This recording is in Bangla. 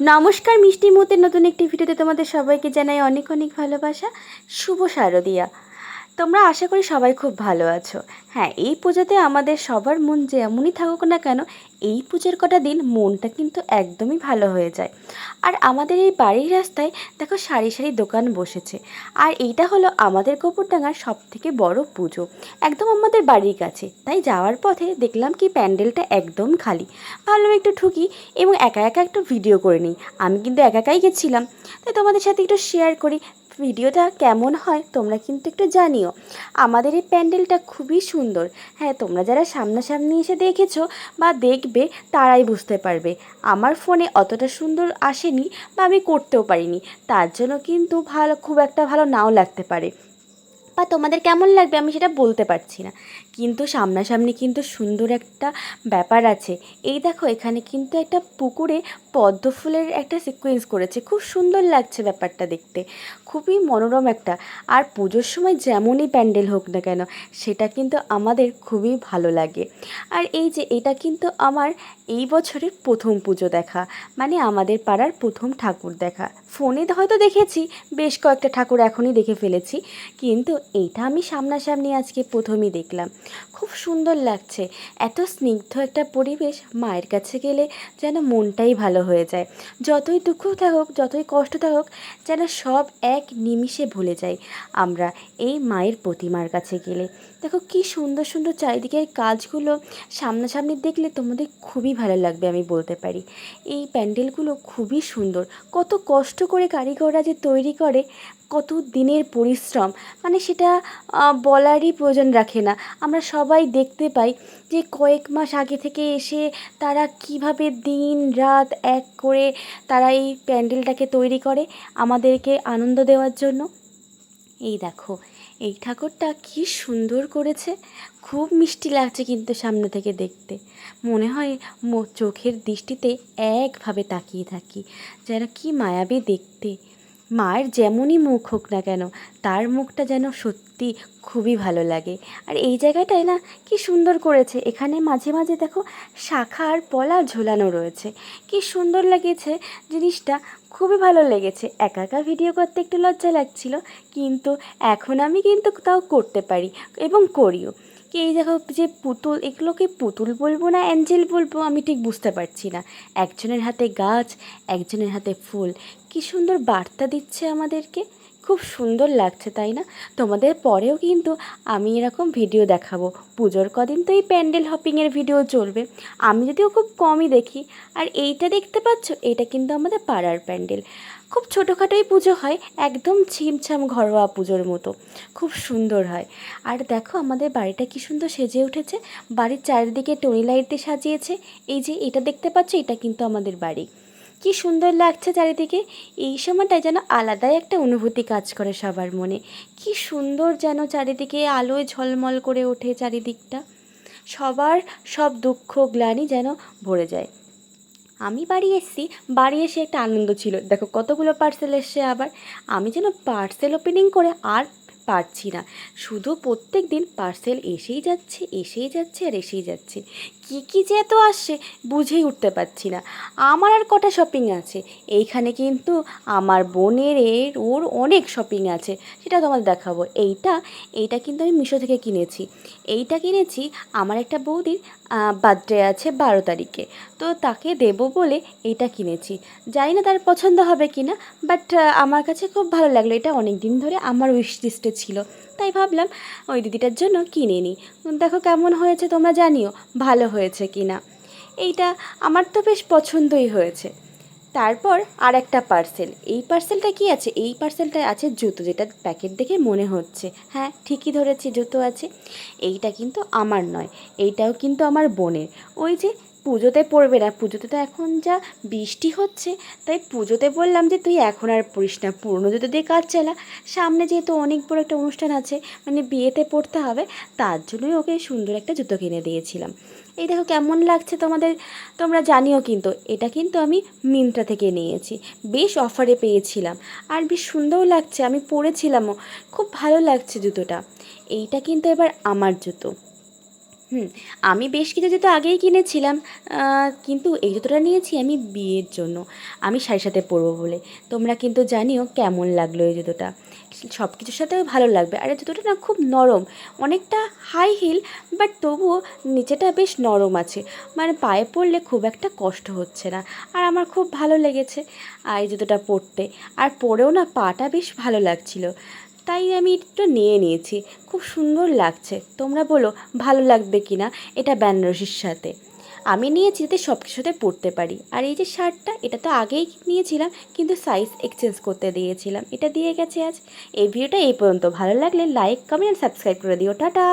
নমস্কার মিষ্টি মুহূর্তের নতুন একটি ভিডিওতে তোমাদের সবাইকে জানাই অনেক অনেক ভালোবাসা। শুভ শারদিয়া। তোমরা আশা করি সবাই খুব ভালো আছো। হ্যাঁ এই পুজোতে আমাদের সবার মন যেমনই থাকুক না কেন, এই পুজোর কটা দিন মনটা কিন্তু একদমই ভালো হয়ে যায়। আর আমাদের এই বাড়ির রাস্তায় দেখো সারি সারি দোকান বসেছে। আর এইটা হলো আমাদের গোপুরডাঙ্গার সব থেকে বড় পুজো। একদম আমাদের বাড়ির কাছে। তাই যাওয়ার পথে দেখলাম কি প্যান্ডেলটা একদম খালি। ভাবলাম একটু ঠুকি এবং একা একা একটু ভিডিও করে নিই। আমি কিন্তু একা একাই গেছিলাম। তাই তোমাদের সাথে একটু শেয়ার করি। ভিডিওটা কেমন হয় তোমরা কিন্তু একটু জানিও। আমাদের এই প্যান্ডেলটা খুবই সুন্দর। হ্যাঁ তোমরা যারা সামনাসামনি এসে দেখেছ বা দেখবে, তারাই বুঝতে পারবে। আমার ফোনে অতটা সুন্দর আসেনি বা আমি করতেও পারিনি। তার জন্য কিন্তু ভালো, খুব একটা ভালো নাও লাগতে পারে। বা তোমাদের কেমন লাগবে? আমি সেটা বলতে পারছি না। কিন্তু সামনাসামনি কিন্তু সুন্দর একটা ব্যাপার আছে। এই দেখো, এখানে কিন্তু একটা পুকুরে পদ্ম ফুলের একটা সিকোয়েন্স করেছে। খুব সুন্দর লাগছে ব্যাপারটা দেখতে। খুবই মনোরম একটা। আর পুজোর সময় যেমনই প্যান্ডেল হোক না কেন, সেটা কিন্তু আমাদের খুবই ভালো লাগে। আর এই যে, এটা কিন্তু আমার এই বছরের প্রথম পুজো দেখা মানে আমাদের পাড়ার প্রথম ঠাকুর দেখা। ফোনে হয়তো দেখেছি, বেশ কয়েকটা ঠাকুর এখনই দেখে ফেলেছি, কিন্তু এইটা আমি সামনাসামনি আজকে প্রথমই দেখলাম। খুব সুন্দর লাগছে, এত স্নিগ্ধ একটা পরিবেশ মায়ের কাছে গেলে যেন মনটাই ভালো হয়ে যায়। যতই দুঃখ থাকুক, যতই কষ্ট থাকুক, যেন সব এক নিমিষে ভুলে যাই আমরা এই মায়ের প্রতিমার কাছে গেলে। দেখো কি সুন্দর সুন্দর চারিদিকের কাজগুলো সামনাসামনি দেখলে তোমাদের খুবই ভালো লাগবে আমি বলতে পারি। এই প্যান্ডেলগুলো খুবই সুন্দর। কত কষ্ট করে কারিগররা যে তৈরি করে, কত দিনের পরিশ্রম। মানে সেটা বলারই প্রয়োজন রাখে না। আমরা সবাই দেখতে পাই যে কয়েক মাস আগে থেকে এসে তারা কীভাবে দিন, রাত এক করে তারা এই প্যান্ডেলটাকে তৈরি করে আমাদেরকে আনন্দ দেওয়ার জন্য। এই দেখো এই ঠাকুরটা কি সুন্দর করেছে। খুব মিষ্টি লাগছে কিন্তু সামনে থেকে দেখতে। মনে হয় চোখের দৃষ্টিতে একভাবে তাকিয়ে থাকি। যারা কি মায়াবী দেখতে। মায়ের যেমনই মুখ হোক না কেন, তার মুখটা যেন সত্যি খুবই ভালো লাগে। আর এই জায়গাটায় না কি সুন্দর করেছে। এখানে মাঝে মাঝে দেখো শাখা আর পলা ঝোলানো রয়েছে। কি সুন্দর লেগেছে জিনিসটা, খুবই ভালো লেগেছে। একা একা ভিডিও করতে একটু লজ্জা লাগছিল, কিন্তু এখন আমি কিন্তু তাও করতে পারি এবং করিও। কি এই দেখো যে পুতুল এগুলোকে পুতুল বলব না অ্যাঞ্জেল বলব? আমি ঠিক বুঝতে পারছি না। একজনের হাতে গাছ, একজনের হাতে ফুল। কি সুন্দর বার্তা দিচ্ছে আমাদেরকে। খুব সুন্দর লাগছে, তাই না? তোমাদের পরেও কিন্তু আমি এরকম ভিডিও দেখাবো। পুজোর কদিন তো এই প্যান্ডেল হপিংয়ের ভিডিও চলবে। আমি যদিও খুব কমই দেখি, আর এইটা দেখতে পাচ্ছ? এটা কিন্তু আমাদের পাড়ার প্যান্ডেল। খুব ছোটোখাটোই পুজো হয়, একদম ছিমছাম ঘরোয়া পুজোর মতো। খুব সুন্দর হয়। আর দেখো, আমাদের বাড়িটা কি সুন্দর সেজে উঠেছে। বাড়ির চারিদিকে টনি লাইট দিয়ে সাজিয়েছে। এই যে এটা দেখতে পাচ্ছ, এটা কিন্তু আমাদের বাড়ি। কি সুন্দর লাগছে চারিদিকে। এই সময়টায় যেন আলাদাই একটা অনুভূতি কাজ করে সবার মনে। কি সুন্দর যেন চারিদিকে আলোয় ঝলমল করে ওঠে চারিদিকটা। সবার সব দুঃখ গ্লানি যেন ভরে যায়। আমি বাড়ি এসেছি, বাড়ি এসে একটা আনন্দ ছিল। দেখো কতগুলো পার্সেল এসছে আবার। আমি যেন পার্সেল ওপেনিং করে আর পারছি না। শুধু প্রত্যেক দিন পার্সেল এসেই যাচ্ছে এসেই যাচ্ছে আর এসেই যাচ্ছে। কী কী যে এত আসছে বুঝেই উঠতে পারছি না। আমার আর কটা শপিং আছে। এইখানে কিন্তু আমার বোনের এর, ওর অনেক শপিং আছে। সেটা তোমাদের দেখাবো। এইটা এইটা কিন্তু আমি মিশো থেকে কিনেছি। এইটা কিনেছি আমার একটা বৌদির বার্থডে আছে বারো তারিখে। তো তাকে দেবো বলে এইটা কিনেছি। জানি না তার পছন্দ হবে কি না বাট আমার কাছে খুব ভালো লাগল। এটা অনেক দিন ধরে আমার উইশ লিস্টে ছিল। তাই ভাবলাম ওই দিদিটার জন্য কিনে নিই। দেখো কেমন হয়েছে, তোমরা জানিও ভালো হয়েছে কি না এইটা আমার তো বেশ পছন্দই হয়েছে। তারপর আর একটা পার্সেল এই পার্সেলটা কি আছে? এই পার্সেলটা আছে জুতো, যেটা প্যাকেট দেখে মনে হচ্ছে। হ্যাঁ ঠিকই ধরেছি, জুতো আছে। এইটা কিন্তু আমার নয়। এইটাও কিন্তু আমার বোনের। ওই যে পুজোতে পড়বে না। পুজোতে তো এখন যা বৃষ্টি হচ্ছে, তাই পুজোতে বললাম যে তুই এখন আর পড়িস না। পুরনো জুতো দিয়ে কাজ চালা। সামনে যেহেতু অনেক বড় একটা অনুষ্ঠান আছে মানে বিয়েতে পড়তে হবে, তার জন্যই ওকে সুন্দর একটা জুতো কিনে দিয়েছিলাম। এই দেখো কেমন লাগছে তোমাদের, তোমরা জানিও কিন্তু। এটা কিন্তু আমি মিন্ত্রা থেকে নিয়েছি। বেশ অফারে পেয়েছিলাম। আর বেশ সুন্দরও লাগছে, আমি পরেছিলামও। খুব ভালো লাগছে জুতোটা। এইটা কিন্তু এবার আমার জুতো। হুম, আমি বেশ কিছু জুতো আগেই কিনেছিলাম কিন্তু এই জুতোটা নিয়েছি আমি বিয়ের জন্য। আমি শাড়ির সাথে পরবো বলে। তোমরা কিন্তু জানিও কেমন লাগল এই জুতোটা। সব কিছুর সাথেও ভালো লাগবে। আর এই জুতোটা না খুব নরম, অনেকটা হাই হিল বাট তবুও নিচেটা বেশ নরম আছে। মানে পায়ে পরলে খুব একটা কষ্ট হচ্ছে না। আর আমার খুব ভালো লেগেছে আর এই জুতোটা পরতে। আর পরেও না পাটা বেশ ভালো লাগছিল। তাই আমি একটু নিয়ে নিয়েছি। খুব সুন্দর লাগছে। তোমরা বলো, ভালো লাগবে কি না এটা বেনারসির সাথে। আমি নিয়েছি যাতে সব কিছুতে পরতে পারি। আর এই যে শার্টটা, এটা তো আগেই নিয়েছিলাম, কিন্তু সাইজ এক্সচেঞ্জ করতে দিয়েছিলাম। এটা দিয়ে গেছে আজ। এই ভিডিওটা এই পর্যন্ত। ভালো লাগলে লাইক কমেন্ট সাবস্ক্রাইব করে দিও। টাটা!